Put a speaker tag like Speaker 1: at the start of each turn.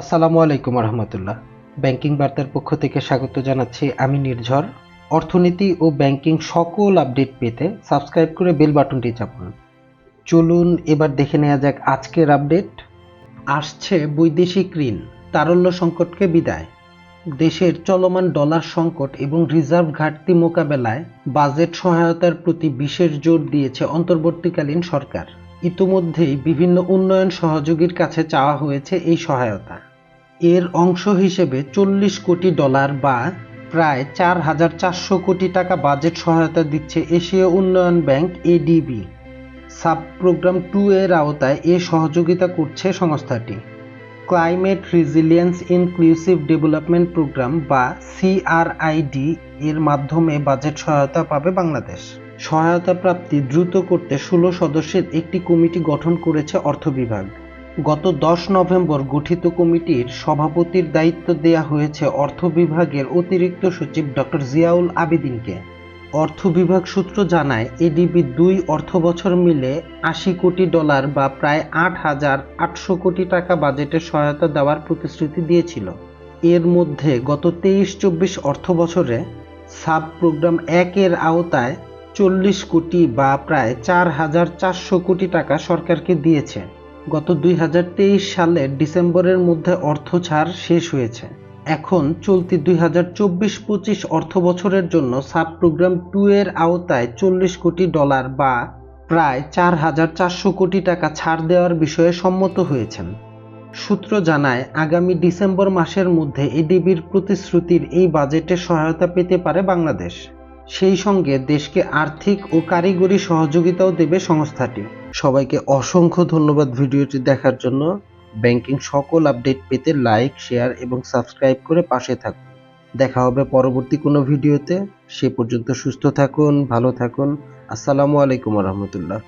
Speaker 1: আসসালামু আলাইকুম রহমতুল্লাহ ব্যাংকিং বার্তার পক্ষ থেকে স্বাগত জানাচ্ছি আমি নির্ঝর। অর্থনীতি ও ব্যাংকিং সকল আপডেট পেতে সাবস্ক্রাইব করে বেল বাটনটি চাপুন। চলুন এবার দেখে নেওয়া যাক আজকের আপডেট। আসছে বৈদেশিক ঋণ, তারল্য সংকটকে বিদায়। দেশের চলমান ডলার সংকট এবং রিজার্ভ ঘাটতি মোকাবেলায় বাজেট সহায়তার প্রতি বিশেষ জোর দিয়েছে অন্তর্বর্তীকালীন সরকার। ইতোমধ্যেই বিভিন্ন উন্নয়ন সহযোগীর কাছে চাওয়া হয়েছে এই সহায়তা। এর অংশ হিসেবে চল্লিশ কোটি ডলার বা প্রায় চার হাজার চারশো কোটি টাকা বাজেট সহায়তা দিচ্ছে এশীয় উন্নয়ন bank ADB. Sub program two এর আওতায় এ সহযোগিতা করছে সংস্থাটি। Climate resilience inclusive development program বা সিআরআইডি এর মাধ্যমে বাজেট সহায়তা পাবে বাংলাদেশ। সহায়তা প্রাপ্তি দ্রুত করতে ষোলো সদস্যের একটি কমিটি গঠন করেছে অর্থ বিভাগ। গত দশ নভেম্বর গঠিত কমিটির সভাপতির দায়িত্ব দেয়া হয়েছে অর্থ বিভাগের অতিরিক্ত সচিব ডক্টর জিয়াউল আবেদিনকে। অর্থ বিভাগ সূত্র জানায় এডিবি দুই অর্থ বছর মিলে আশি কোটি ডলার বা প্রায় আট হাজার আটশো কোটি টাকা বাজেটের সহায়তা দেওয়ার প্রতিশ্রুতি দিয়েছিল। এর মধ্যে গত তেইশ চব্বিশ অর্থ বছরে সাব প্রোগ্রাম একের আওতায় চল্লিশ কোটি বা প্রায় চার হাজার চারশো কোটি টাকা সরকারকে দিয়েছে। গত দুই হাজার তেইশ সালের ডিসেম্বরের মধ্যে অর্থ ছাড় শেষ হয়েছে। এখন চলতি দুই হাজার চব্বিশ পঁচিশ অর্থ বছরের জন্য সাব প্রোগ্রাম টু এর আওতায় চল্লিশ কোটি ডলার বা প্রায় চার হাজার চারশো কোটি টাকা ছাড় দেওয়ার বিষয়ে সম্মত হয়েছেন। সূত্র জানায়, আগামী ডিসেম্বর মাসের মধ্যে এডিবির প্রতিশ্রুতির এই বাজেটে সহায়তা পেতে পারে বাংলাদেশ। সেই সঙ্গে দেশকে আর্থিক ও কারিগরি সহযোগিতাও দেবে সংস্থাটি। সবাইকে অসংখ্য ধন্যবাদ ভিডিওটি দেখার জন্য। ব্যাংকিং সকল আপডেট পেতে লাইক, শেয়ার এবং সাবস্ক্রাইব করে পাশে থাকুন। দেখা হবে পরবর্তী কোনো ভিডিওতে। সে পর্যন্ত সুস্থ থাকুন, ভালো থাকুন। আসসালামু আলাইকুম রহমতুল্লাহ।